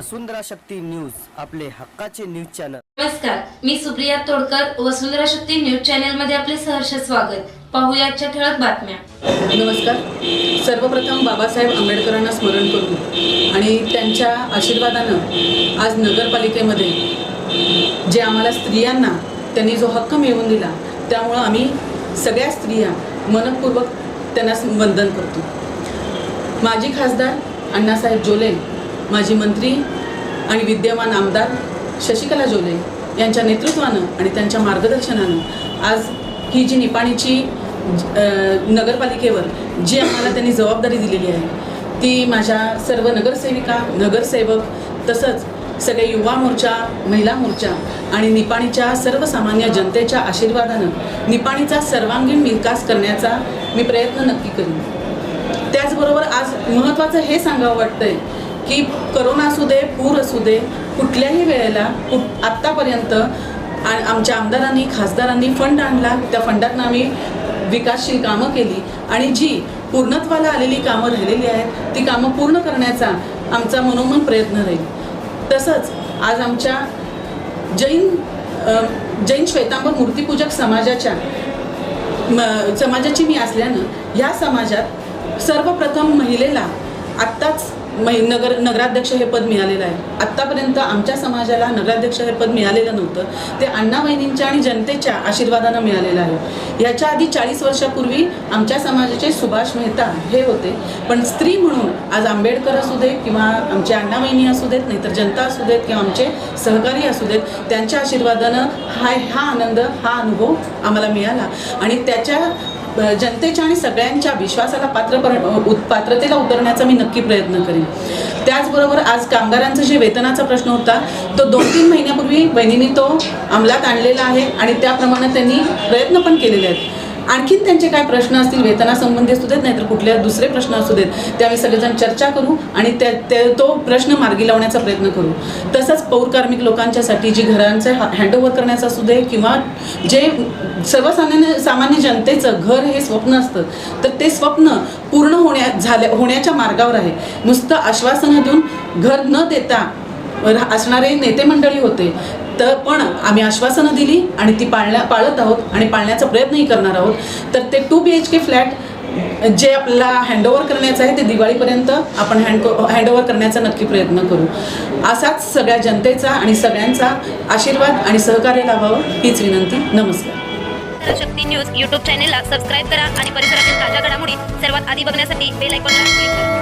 वसुंधरा Shakti news आपले हक्काचे news channel. नमस्कार मी सुप्रिया तोडकर वसुंधरा शक्ती न्यूज चॅनलमध्ये आपले सहर्ष स्वागत. पाहूया आजच्या ठळक बातम्या. नमस्कार. सर्वप्रथम बाबासाहेब आंबेडकरांना स्मरण करून आणि त्यांच्या आशीर्वादानं आज नगरपालिकेमध्ये जे आम्हाला स्त्रियांना त्यांनी जो हक्क मिळवून दिला त्यामुळं आम्ही सगळ्या स्त्रिया मनपूर्वक त्यांना वंदन करतो. माजी खासदार अण्णासाहेब जोले माजी मंत्री आणि विद्यमान आमदार शशिकला जोले यांच्या नेतृत्वानं आणि त्यांच्या मार्गदर्शनानं आज ही जी निपाणीची नगरपालिकेवर जी आम्हाला त्यांनी जबाबदारी दिलेली आहे ती माझ्या सर्व नगरसेविका नगरसेवक तसंच सगळे युवा मोर्चा महिला मोर्चा आणि निपाणीच्या सर्वसामान्य जनतेच्या आशीर्वादानं निपाणीचा सर्वांगीण विकास करण्याचा मी प्रयत्न नक्की करीन. त्याचबरोबर आज महत्त्वाचं हे सांगावं वाटतंय की करोना असू दे पूर असू दे कुठल्याही वेळेला कुठ आत्तापर्यंत आ- आमच्या आमदारांनी खासदारांनी फंड आणला त्या फंडातनं आम्ही विकासशील कामं केली. आणि जी पूर्णत्वाला आलेली कामं राहिलेली आहेत ती कामं पूर्ण करण्याचा आमचा मनोमन प्रयत्न राहील. तसंच आज आमच्या जैन जैन श्वेतांबर मूर्तीपूजक समाजाच्या म- समाजाची मी असल्यानं ह्या समाजात सर्वप्रथम महिलेला आत्ताच मै नगर नगराध्यक्ष हे पद मिळालेलं आहे. आत्तापर्यंत आमच्या समाजाला नगराध्यक्ष हे पद मिळालेलं नव्हतं. ते अण्णा बहिणींच्या आणि जनतेच्या आशीर्वादानं मिळालेलं आहे. याच्या आधी चाळीस वर्षापूर्वी आमच्या समाजाचे सुभाष मेहता हे होते. पण स्त्री म्हणून आज आंबेडकर असू दे किंवा आमचे अण्णा बहिणी असू देत नाहीतर जनता असू देत किंवा आमचे सहकारी असू देत त्यांच्या आशीर्वादानं हा हा आनंद हा अनुभव आम्हाला मिळाला. आणि त्याच्या जनतेच्या आणि सगळ्यांच्या विश्वासाला पात्र पर उत- पात्रतेला उतरण्याचा मी नक्की प्रयत्न करेन. त्याचबरोबर आज कामगारांचा जे वेतनाचा प्रश्न होता तो दोन तीन महिन्यापूर्वी बहिणींनी तो अंमलात आणलेला आहे आणि त्याप्रमाणे त्यांनी प्रयत्न पण केलेले आहेत. आणखीन त्यांचे काय प्रश्न असतील वेतनासंबंधी असू देत नाहीतर कुठल्या दुसरे प्रश्न असू देत त्यावेळी सगळेजण चर्चा करू आणि त्या ते तो प्रश्न मार्गी लावण्याचा प्रयत्न करू. तसंच पौर कार्मिक लोकांच्यासाठी जी घरांचं हँडओव्हर करण्याचं असू दे किंवा जे सर्वसामान्य सामान्य जनतेचं घर हे स्वप्न असतं तर ते स्वप्न पूर्ण होण्या झाल्या होण्याच्या मार्गावर आहे. नुसतं आश्वासनं देऊन घर न देता असणारे नेते मंडळी होते तर पण आम्ही आश्वासनं दिली आणि ती पाळण्या पाळत आहोत आणि पाळण्याचा प्रयत्नही करणार आहोत. तर ते two B H K flat जे आपल्याला हँडओव्हर करण्याचं आहे ते दिवाळीपर्यंत आपण हँड हँडओव्हर करण्याचा नक्की प्रयत्न करू. असाच सगळ्या जनतेचा आणि सगळ्यांचा आशीर्वाद आणि सहकार्य लाभावं हीच विनंती. नमस्कार. शक्ती न्यूज यूट्यूब चॅनेलला सबस्क्राईब करा आणि परिसरातील ताज्या घडामोडी सर्वात आधी बघण्यासाठी बेल आयकॉनला क्लिक करा.